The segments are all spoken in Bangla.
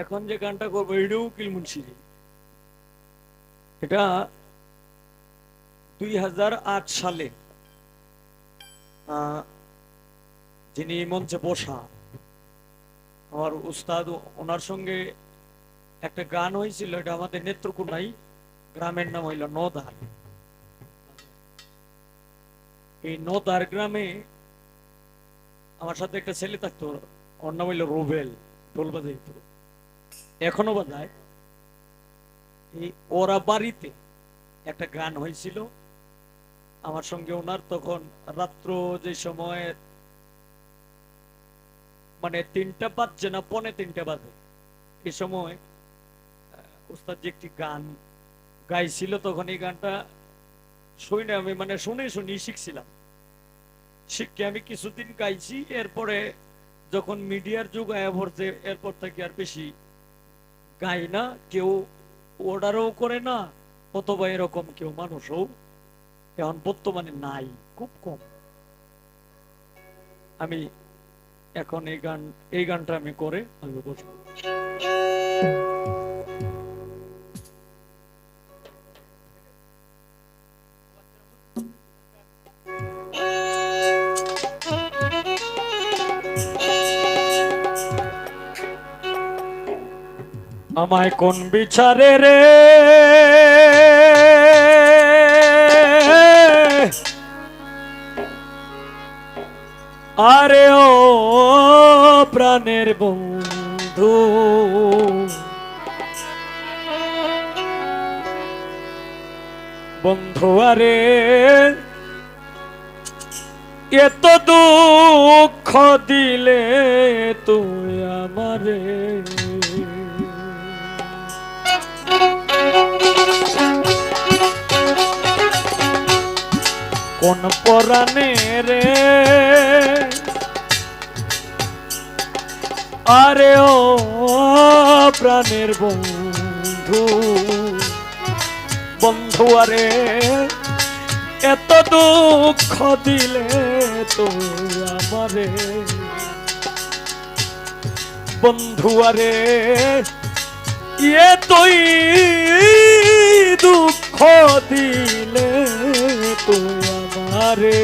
এখন যে গানটা করব, এটাও উকিল মুন্সি। এটা দুই হাজার আট সালে যিনি মঞ্চে বসা, আমার উস্তাদ ওনার সঙ্গে একটা গান হয়েছিল, এটা আমাদের নেত্রকোনাই গ্রামের নাম হইল নদার। এই নদার গ্রামে আমার সাথে একটা ছেলে থাকতো, ওর নাম হইল রুবেল, ঢোল বাজাইতো। এখনও বাজায় এই ওরা বাড়িতে একটা গান হয়েছিল। আমার সঙ্গে ওনার তখন রাত্র যে সময় মানে তিনটা বাজছে না, পনে তিনটা বাজে। এই সময় উস্তাদ যে একটি গান গাইছিল, তখন এই গানটা শুনে আমি মানে শুনে শুনি শিখছিলাম। শিখকে আমি কিছুদিন গাইছি, এরপরে যখন মিডিয়ার যুগ আয়া পড়ছে, এরপর থেকে আর বেশি গাই না, কেউ অর্ডারও করে না, অথবা এরকম কেউ মানুষও এখন বর্তমানে নাই, খুব কম। আমি এখন এই গান, এই গানটা আমি করে আমি বসবো আমায় কোন বিচারে রে? আরে ও প্রাণের বন্ধু বন্ধু আরে, এত দুঃখ দিলে তুই আমারে। কোন পরাণে রে? আরে ও প্রাণের বন্ধু বন্ধু আরে, এত দুঃখ দিলে তো আমারে। বন্ধু আরে ইয়ে তুই দুঃখ দিলে তুই আমারে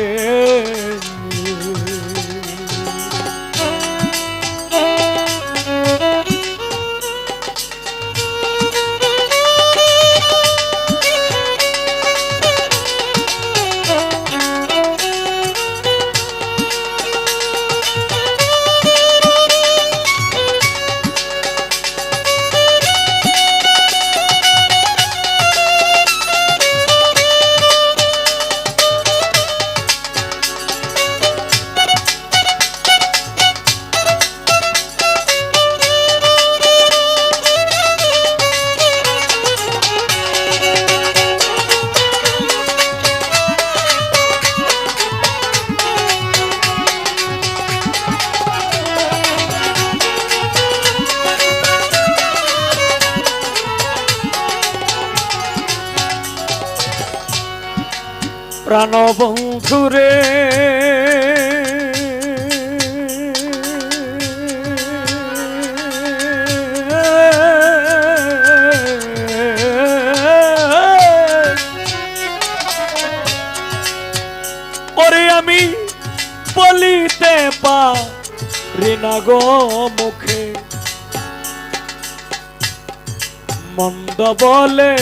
বলে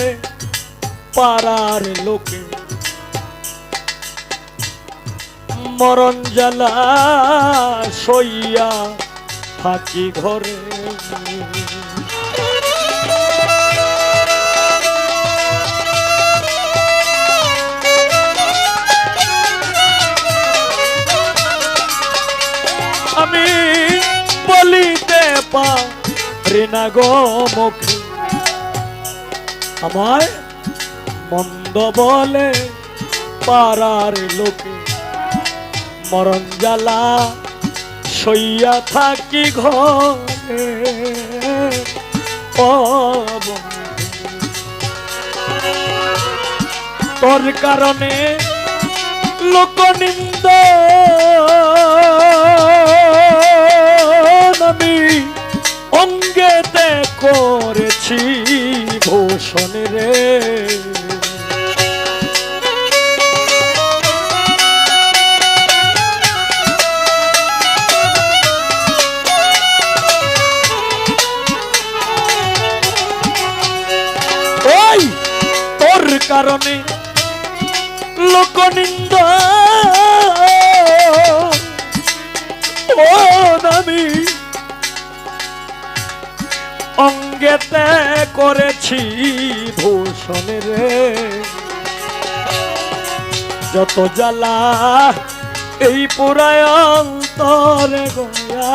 পাড়ার লোকে। মরণ জ্বালা সইয়া থাকি ঘরে। আমি বলিতে পারি না গো মুখে। আমায় মন্দ বলে পাড়ার লোকে মরণ জ্বালা সইয়া থাকি ঘরে। তোর কারণে লোকনিন্দ আমি অঙ্গেতে করেছি ভূষণ রে। ওই তোর কারণে লোকনিন্দ। ও নামি অঙ্গেতে করেছি ভূষণ রে। যত জ্বালা এই পুরায়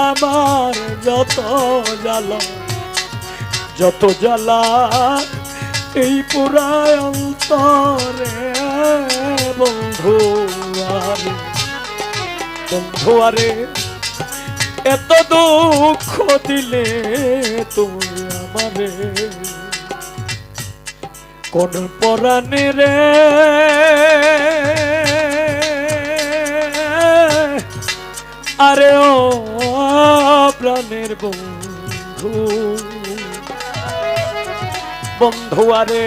আমার যত জ্বালা যত জ্বালা এই পুরায় অন্তরে, বন্ধু বন্ধু আরে, এত দুঃখ দিলে তুমি আমারে। কোন পরাণে রে? আরে ও প্রাণের বন্ধু বন্ধু আরে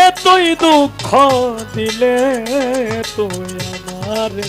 এতই দুঃখ দিলে তুই আমারে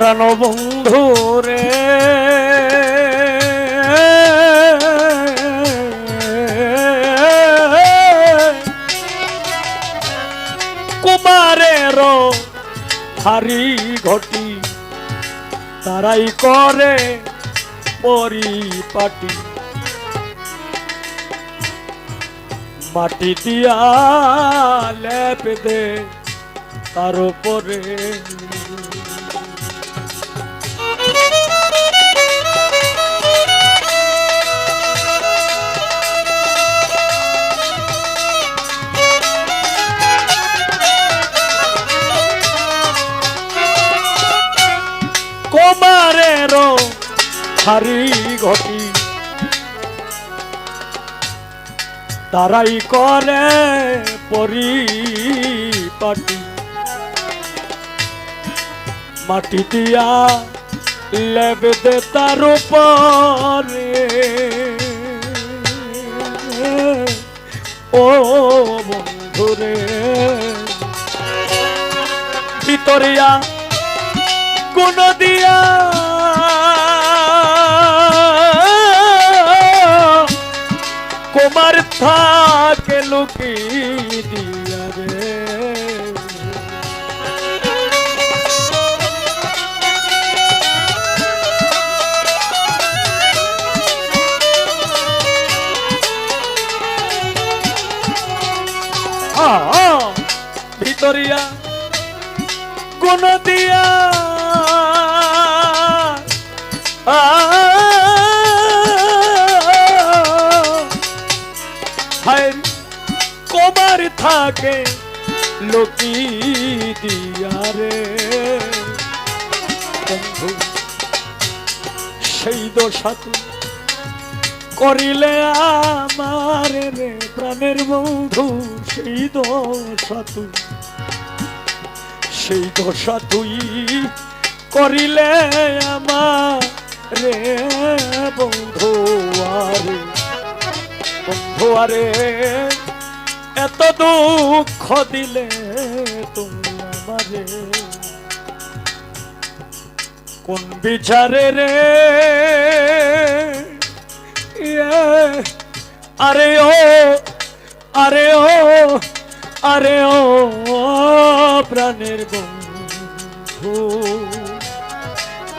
প্রাণবন্ধু রে। কুমারের হারি ঘটি তারাই করে পরিপাটি। মাটি দিয়া লেপ দে তার উপরে হারি ঘটি তারাই করে পরিপাটি। মাটি দিয়া লেবে দে তার উপরে। ও বন্ধুরে, ভিতরিয়া কোন দিয়া কুমার থাকে লুকি দিয়া রে। ভিতরিয়া কোন দিয়া। আ, থাকে লোকি দিয়া রে। বন্ধু, সেই দোষাতু করিলে আমার রে প্রাণের বন্ধু, সেই দোষাতু সেই দশা তুই করিলে আমার রে বন্ধু, আরে। বন্ধু, আরে। এত দুঃখ দিলে তুমি আমারে। কোন বিচারে রে? ইয়ে, আরে ও আরে ও আরে ও প্রাণের বন্ধু।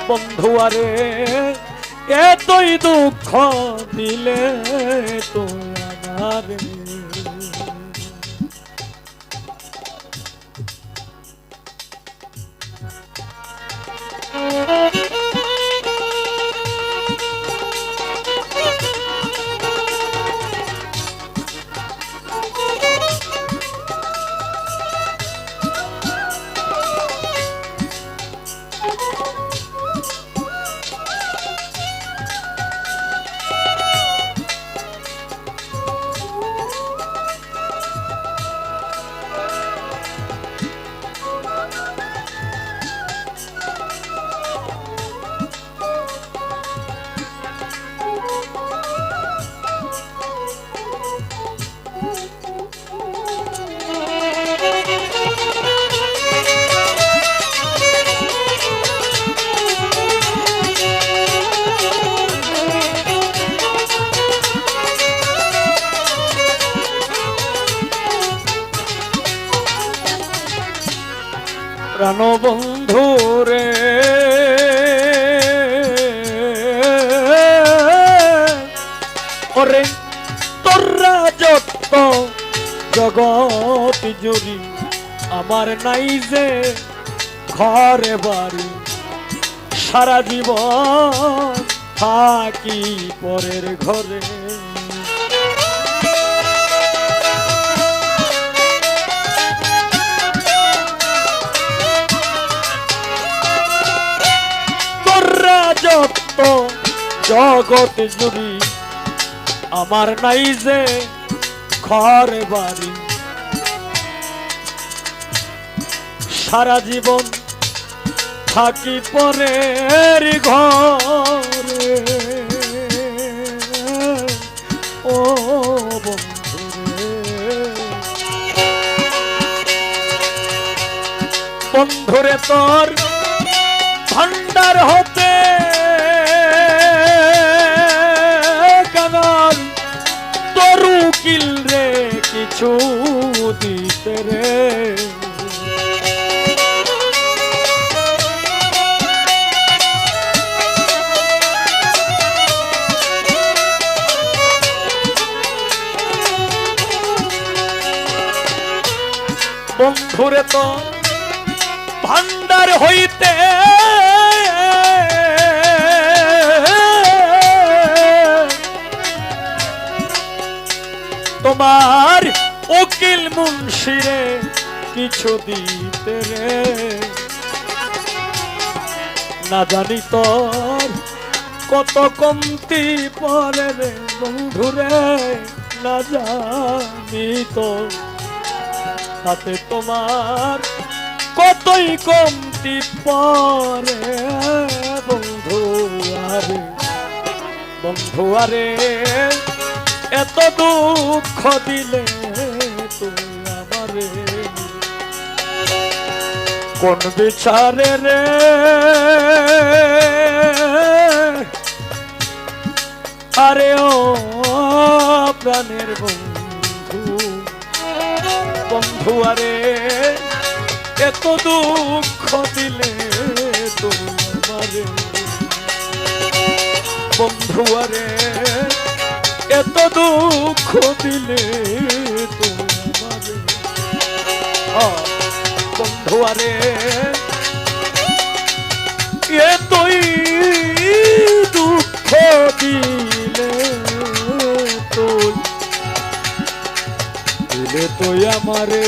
বন্ধু আরে এতই দুঃখ দিলে তো প্রাণবন্ধু রে ওরে, তোরা যত জগৎ জুড়ি, আমার নাই যে ঘরে বাড়ি। সারা জীবন থাকি পরের ঘরে। জগৎ যদি আমার নাই যে ঘরে বাড়ি। সারা জীবন থাকি পরের ঘরে। কিছু দিতে রে বন্ধুরে তো ভান্ডার হইতে তোমার মুন্সিরে কিছু দিতে রে। না জানি তোর কত কমতি পরে রে বন্ধুরে না জানি তো তাতে তোমার কতই কমতি পরে বন্ধু আরে বন্ধু আরে, এত দুঃখ দিলে আমারে কোন বিচারে রে? আরে ও প্রাণের বন্ধু বন্ধু আরে, এত দুঃখ দিলে তোমারে বন্ধু আরে, এত দুঃখ দিলে তোমারে বন্ধু আরে তুই দুঃখ দিলে তুই দিলে তুই আমারে।